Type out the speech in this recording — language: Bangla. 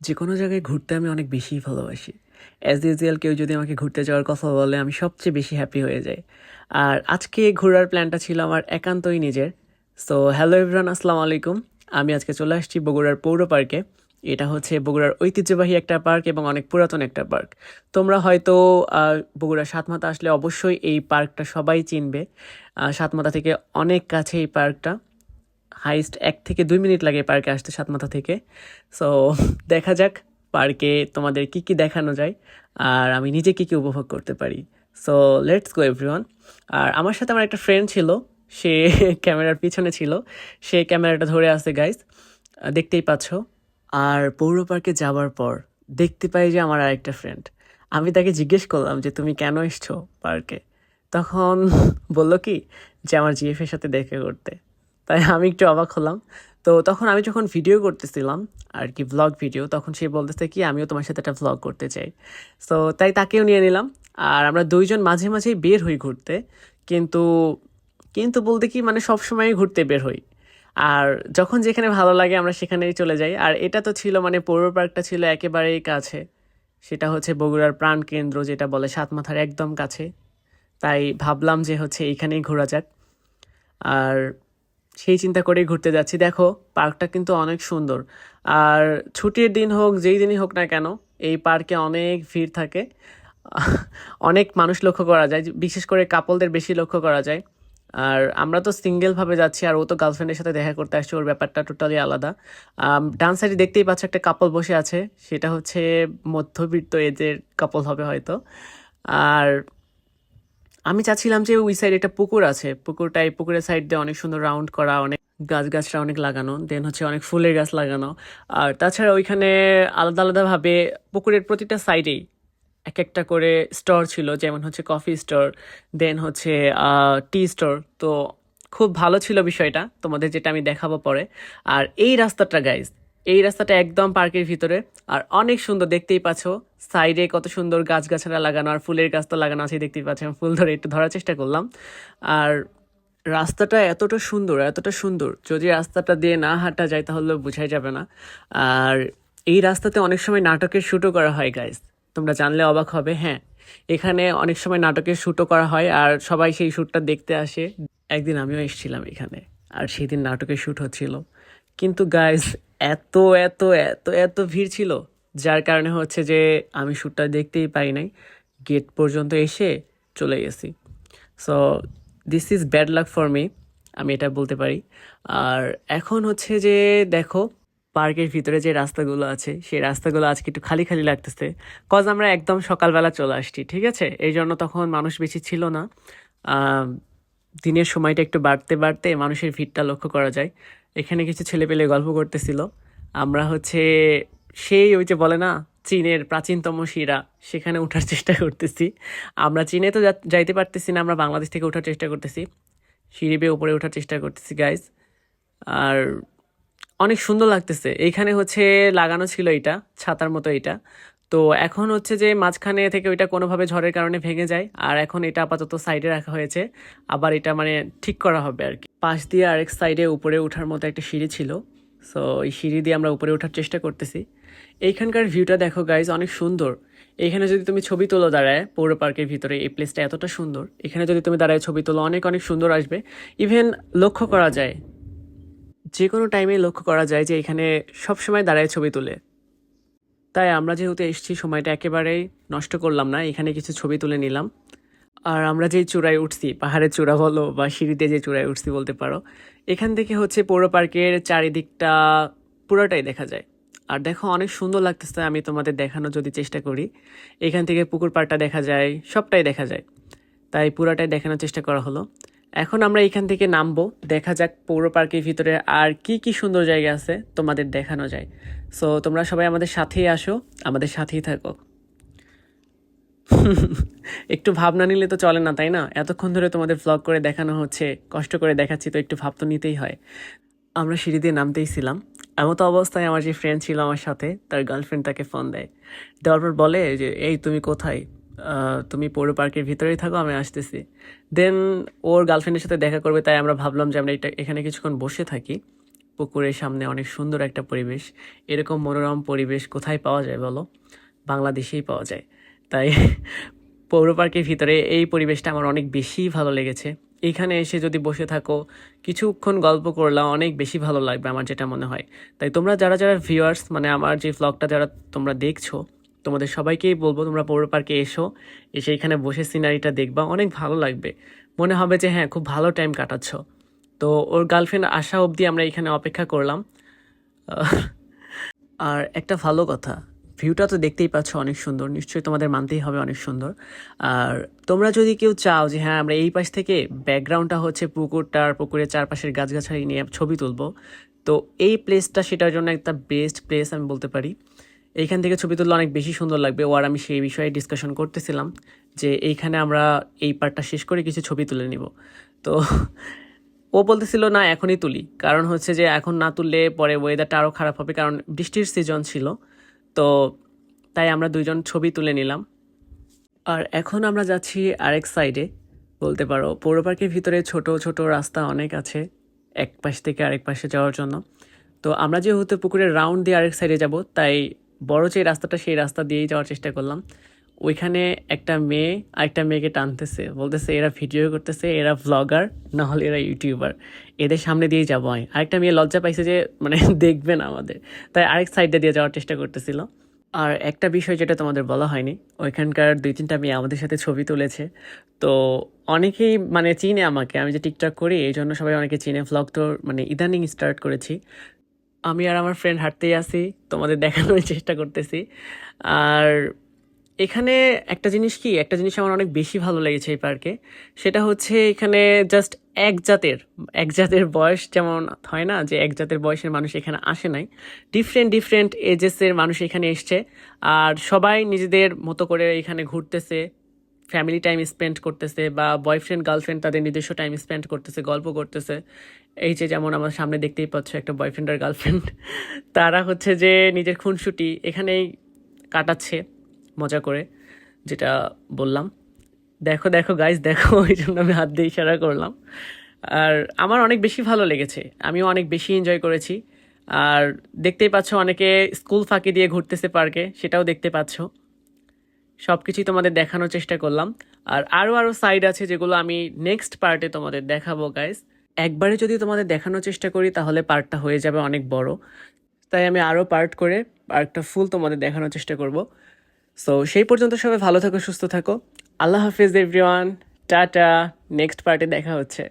যে কোনো জায়গায় ঘুরতে আমি অনেক বেশিই ভালোবাসি। অ্যাজ ইউজুয়াল কেউ যদি আমাকে ঘুরতে যাওয়ার কথা বলে আমি সবচেয়ে বেশি হ্যাপি হয়ে যাই। আর আজকে ঘোরার প্ল্যানটা ছিল আমার একান্তই নিজের। সো হ্যালো এভরান আসসালামু আলাইকুম। আমি আজকে চলে আসছি বগুড়ার পৌর পার্কে। এটা হচ্ছে বগুড়ার ঐতিহ্যবাহী একটা পার্ক এবং অনেক পুরাতন একটা পার্ক। তোমরা হয়তো বগুড়ার সাতমাথা আসলে অবশ্যই এই পার্কটা সবাই চিনবে। আহ, সাতমাথা থেকে অনেক কাছে এই পার্কটা। হাইস্ট এক থেকে দুই মিনিট লাগে পার্কে আসতে সাতমাথা থেকে। সো দেখা যাক পার্কে তোমাদের কি কি দেখানো যায়, আর আমি নিজে কি কি উপভোগ করতে পারি। সো লেটস গো এভরিওয়ান আর আমার সাথে আমার একটা ফ্রেন্ড ছিল, সে ক্যামেরার পিছনে ছিল। সে ক্যামেরাটা ধরে আছে গাইস দেখতেই পাচ্ছ। আর পৌর পার্কে যাওয়ার পর দেখতে পাই যে আমার আরেকটা ফ্রেন্ড আমি তাকে জিজ্ঞেস করলাম যে, তুমি কেন এসছো পার্কে? তখন বলল কি, যে আমার জিএফের সাথে দেখা করতে। তাই আমি একটু অবাক হলাম। তো তখন আমি যখন ভিডিও করতেছিলাম, আর কি ভ্লগ ভিডিও তখন সে বলতেছে কি, আমিও তোমার সাথে একটা ভ্লগ করতে চাই। তো তাই তাকেও নিয়ে নিলাম। আর আমরা দুইজন মাঝে মাঝেই বের হই ঘুরতে। কিন্তু কিন্তু বলতে কি মানে সবসময় ঘুরতে বের হই। আর যখন যেখানে ভালো লাগে আমরা সেখানেই চলে যাই। আর এটা তো ছিল মানে পৌর পার্কটা ছিল একেবারেই কাছে। সেটা হচ্ছে বগুড়ার প্রাণকেন্দ্র যেটা বলে সাত মাথার একদম কাছে। তাই ভাবলাম যে হচ্ছে এইখানেই ঘোরা যাক। আর সেই চিন্তা করেই ঘুরতে যাচ্ছি। দেখো, পার্কটা কিন্তু অনেক সুন্দর। আর ছুটির দিন হোক, যেই দিনই হোক না কেন, এই পার্কে অনেক ভিড় থাকে। অনেক মানুষ লক্ষ্য করা যায়, বিশেষ করে কাপলদের বেশি লক্ষ্য করা যায়। আর আমরা তো সিঙ্গেলভাবে যাচ্ছি, আর ও তো গার্লফ্রেন্ডের সাথে দেখা করতে আসছে, ওর ব্যাপারটা টোটালি আলাদা। ডান সাইডে দেখতেই পাচ্ছ একটা কাপল বসে আছে, সেটা হচ্ছে মধ্যবিত্ত এজের কাপল হবে হয়তো। আর আমি চাচ্ছিলাম যে ওই সাইডে একটা পুকুর আছে। পুকুরটা এই পুকুরের সাইড দিয়ে অনেক সুন্দর রাউন্ড করা, অনেক গাছ গাছটা অনেক লাগানো দেন হচ্ছে অনেক ফুলের গাছ লাগানো। আর তাছাড়া ওইখানে আলাদা আলাদাভাবে পুকুরের প্রতিটা সাইডেই এক একটা করে স্টোর ছিল, যেমন হচ্ছে কফি স্টোর দেন হচ্ছে টি স্টোর তো খুব ভালো ছিল বিষয়টা। তোমাদের যেটা আমি দেখাবো পরে। আর এই রাস্তাটা গাইজ এই রাস্তাটা একদম পার্কের ভিতরে। আর অনেক সুন্দর, দেখতেই পাচ্ছ। সাইডে কত সুন্দর গাছগাছালা লাগানো, আর ফুলের গাছ তো লাগানো আছে দেখতেই পাচ্ছ। আমি ফুল ধরে একটু ধরার চেষ্টা করলাম। আর রাস্তাটা এতটা সুন্দর এতটা সুন্দর। যদি রাস্তাটা দিয়ে না হাঁটা যায়, তাহলে বোঝাই যাবে না। আর এই রাস্তাতে অনেক সময় নাটকের শ্যুটও করা হয় গাইজ তোমরা জানলে অবাক হবে হ্যাঁ। এখানে অনেক সময় নাটকের শ্যুটও করা হয়, আর সবাই সেই শ্যুটটা দেখতে আসে। একদিন আমিও এসেছিলাম এখানে, আর সেই দিন নাটকের শ্যুট হচ্ছিল। কিন্তু গাইজ এত এত এত এত ভিড় ছিল, যার কারণে হচ্ছে যে আমি শ্যুটটা দেখতেই পাই নাই। গেট পর্যন্ত এসে চলে গেছি। So this is bad luck for me আমি এটা বলতে পারি। আর এখন হচ্ছে যে দেখো, পার্কের ভিতরে যে রাস্তাগুলো আছে, সেই রাস্তাগুলো আজকে একটু খালি খালি লাগতেছে। কজ আমরা একদম সকালবেলা চলে আসছি, ঠিক আছে? এই জন্য তখন মানুষ বেশি ছিল না। দিনের সময়টা একটু বাড়তে বাড়তে মানুষের ভিড়টা লক্ষ্য করা যায়। এখানে কিছু ছেলেপেলে গল্প করতেছিল। আমরা হচ্ছে সেই ওই যে বলে না, চীনের প্রাচীনতম শিরা, সেখানে ওঠার চেষ্টা করতেছি। আমরা চীনে তো যাইতে পারতেছি না, আমরা বাংলাদেশ থেকে ওঠার চেষ্টা করতেছি। সিঁড়ি বেয়ে উপরে ওঠার চেষ্টা করতেছি গাইজ আর অনেক সুন্দর লাগতেছে। এইখানে হচ্ছে লাগানো ছিল এটা ছাতার মতো এটা তো এখন হচ্ছে যে মাঝখানে থেকে ওইটা কোনোভাবে ঝড়ের কারণে ভেঙে যায়, আর এখন এটা আপাতত সাইডে রাখা হয়েছে। আবার এটা মানে ঠিক করা হবে আর কি। পাশ দিয়ে আরেক সাইডে উপরে ওঠার মতো একটা সিঁড়ি ছিল। সো এই সিঁড়ি দিয়ে আমরা উপরে ওঠার চেষ্টা করতেছি। এইখানকার ভিউটা দেখো গাইজ অনেক সুন্দর। এখানে যদি তুমি ছবি তোলো দাঁড়ায়, পৌর পার্কের ভিতরে এই প্লেসটা এতটা সুন্দর। এখানে যদি তুমি দাঁড়ায় ছবি তোলো, অনেক অনেক সুন্দর আসবে। ইভেন লক্ষ্য করা যায় যে কোনো টাইমে লক্ষ্য করা যায় যে এখানে সবসময় দাঁড়ায় ছবি তোলে। তাই আমরা যেহেতু এসেছি, সময়টা একেবারেই নষ্ট করলাম না, এখানে কিছু ছবি তুলে নিলাম। আর আমরা যেই চূড়ায় উঠছি, পাহাড়ের চূড়া বলো বা সিঁড়িতে যে চূড়ায় উঠছি বলতে পারো, এখান থেকে হচ্ছে পৌর পার্কের চারিদিকটা পুরোটাই দেখা যায়। আর দেখো অনেক সুন্দর লাগতেছে, আমি তোমাদের দেখানোর যদি চেষ্টা করি, এখান থেকে পুকুর পাড়টা দেখা যায়, সবটাই দেখা যায়। তাই পুরোটাই দেখানোর চেষ্টা করা হলো। এখন আমরা এখান থেকে নামবো। দেখা যাক পৌর পার্কের ভিতরে আর কি কি সুন্দর জায়গা আছে তোমাদের দেখানো যায়। সো তোমরা সবাই আমাদের সাথেই আসো, আমাদের সাথেই থাকো। একটু ভাবনা নিলে তো চলে না, তাই না? এতক্ষণ ধরে তোমাদের ভ্লগ করে দেখানো হচ্ছে, কষ্ট করে দেখাচ্ছি, তো একটু ভাব তো নিতেই হয়। আমরা সিঁড়ি দিয়ে নামতেই ছিলাম। এমন তো অবস্থায় আমার যে ফ্রেন্ড ছিল আমার সাথে, তার গার্লফ্রেন্ড তাকে ফোন দেয়। দেওয়ার পর বলে যে, এই তুমি কোথায়? তুমি পৌর পার্কের ভিতরেই থাকো, আমি আসতেছি। দেন ওর গার্লফ্রেন্ডের সাথে দেখা করবে, তাই আমরা ভাবলাম যে আমরা এটা এখানে কিছুক্ষণ বসে থাকি। পুকুরের সামনে অনেক সুন্দর একটা পরিবেশ। এরকম মনোরম পরিবেশ কোথায় পাওয়া যায় বলো? বাংলাদেশেই পাওয়া যায়। তাই পৌর পার্কের ভিতরে এই পরিবেশটা আমার অনেক বেশি ভালো লেগেছে। এইখানে এসে যদি বসে থাকো, কিছুক্ষণ গল্প করলাম, অনেক বেশি ভালো লাগবে আমার যেটা মনে হয়। তাই তোমরা যারা যারা ভিউয়ার্স মানে আমার যে ভ্লগটা যারা তোমরা দেখছ তোমাদের সবাইকেই বলব, তোমরা পৌর পার্কে এসো, এসে এখানে বসে সিনারিটা দেখবা, অনেক ভালো লাগবে। মনে হবে যে হ্যাঁ খুব ভালো টাইম কাটাচ্ছ। তো ওর গার্লফ্রেন্ড আসা অবধি আমরা এখানে অপেক্ষা করলাম। আর একটা ভালো কথা ভিউটা তো দেখতেই পাচ্ছ অনেক সুন্দর, নিশ্চয়ই তোমাদের মানতেই হবে অনেক সুন্দর। আর তোমরা যদি কেউ চাও যে হ্যাঁ আমরা এই পাশ থেকে ব্যাকগ্রাউন্ডটা হচ্ছে পুকুরটার পুকুরের চারপাশের গাছগাছালি নিয়ে ছবি তুলবো, তো এই প্লেসটা সেটার জন্য একটা বেস্ট প্লেস আমি বলতে পারি। এইখান থেকে ছবি তুললে অনেক বেশি সুন্দর লাগবে। ও আর আমি সেই বিষয়ে ডিসকাশন করতেছিলাম যে এইখানে আমরা এই পার্টটা শেষ করে কিছু ছবি তুলে নিব। তো ও বলতেছিল, না, এখনই তুলি। কারণ হচ্ছে যে এখন না তুললে পরে ওয়েদারটা আরও খারাপ হবে কারণ বৃষ্টির সিজন ছিল। তো তাই আমরা দুইজন ছবি তুলে নিলাম। আর এখন আমরা যাচ্ছি আরেক সাইডে বলতে পারো, পৌর পার্কের ভিতরে ছোট ছোট রাস্তা অনেক আছে এক পাশ থেকে আরেক পাশে যাওয়ার জন্য। তো আমরা যেহেতু পুকুরের রাউন্ড দিয়ে আরেক সাইডে যাব, তাই বড় যে রাস্তাটা, সেই রাস্তা দিয়েই যাওয়ার চেষ্টা করলাম। ওইখানে একটা মেয়ে আরেকটা মেয়েকে টানতেছে। বলতেছে, এরা ভিডিও করতেছে, এরা ভ্লগার না হলে এরা ইউটিউবার এদের সামনে দিয়েই যাব আমি। আরেকটা মেয়ে লজ্জা পাইছে যে মানে দেখবে না আমাদের। তাই আরেক সাইডে দিয়ে যাওয়ার চেষ্টা করতেছিল। আর একটা বিষয় যেটা তোমাদের বলা হয়নি, ওইখানকার দুই তিনটা মেয়ে আমাদের সাথে ছবি তুলেছে। তো অনেকেই মানে চিনে আমাকে। আমি যে টিকটক করি এই জন্য সবাই অনেকে চিনে। ভ্লগ তো মানে ইদানিং স্টার্ট করেছি। আমি আর আমার ফ্রেন্ড হাঁটতেই আসি তোমাদের দেখানোর চেষ্টা করতেছি। আর এখানে একটা জিনিস কি, একটা জিনিস আমার অনেক বেশি ভালো লেগেছে এই পার্কে সেটা হচ্ছে এখানে জাস্ট এক জাতের এক জাতের বয়স যেমন হয় না, যে এক জাতের বয়সের মানুষ এখানে আসে নাই। ডিফারেন্ট ডিফারেন্ট এজেসের মানুষ এখানে এসছে। আর সবাই নিজেদের মতো করে এখানে ঘুরতেছে ফ্যামিলি টাইম স্পেন্ড করতেছে বা বয়ফ্রেন্ড গার্লফ্রেন্ড তাদের নিজস্ব টাইম স্পেন্ড করতেছে, গল্প করতেছে। এই যে যেমন আমার সামনে দেখতেই পাচ্ছ একটা বয়ফ্রেন্ড আর গার্লফ্রেন্ড তারা হচ্ছে যে নিজের খুনসুটি এখানেই কাটাচ্ছে, মজা করে, যেটা বললাম। দেখো দেখো গাইজ দেখো ওই জন্য আমি হাত দিয়ে ইশারা করলাম। আর আমার অনেক বেশি ভালো লেগেছে, আমিও অনেক বেশি এনজয় করেছি। আর দেখতেই পাচ্ছ অনেকে স্কুল ফাঁকি দিয়ে ঘুরতেছে পার্কে সেটাও দেখতে পাচ্ছ। সব কিছুই তোমাদের দেখানোর চেষ্টা করলাম। আর আরও আরও সাইড আছে যেগুলো আমি নেক্সট পার্টে তোমাদের দেখাবো গাইস একবারে যদি তোমাদের দেখানোর চেষ্টা করি, তাহলে পার্টটা হয়ে যাবে অনেক বড়। তাই আমি আরও পার্ট করে পার্টটা ফুল তোমাদের দেখানোর চেষ্টা করব। সো সেই পর্যন্ত সবাই ভালো থাকো, সুস্থ থাকো। আল্লাহ হাফিজ এভরিওয়ান টাটা। নেক্সট পার্টে দেখা হচ্ছে।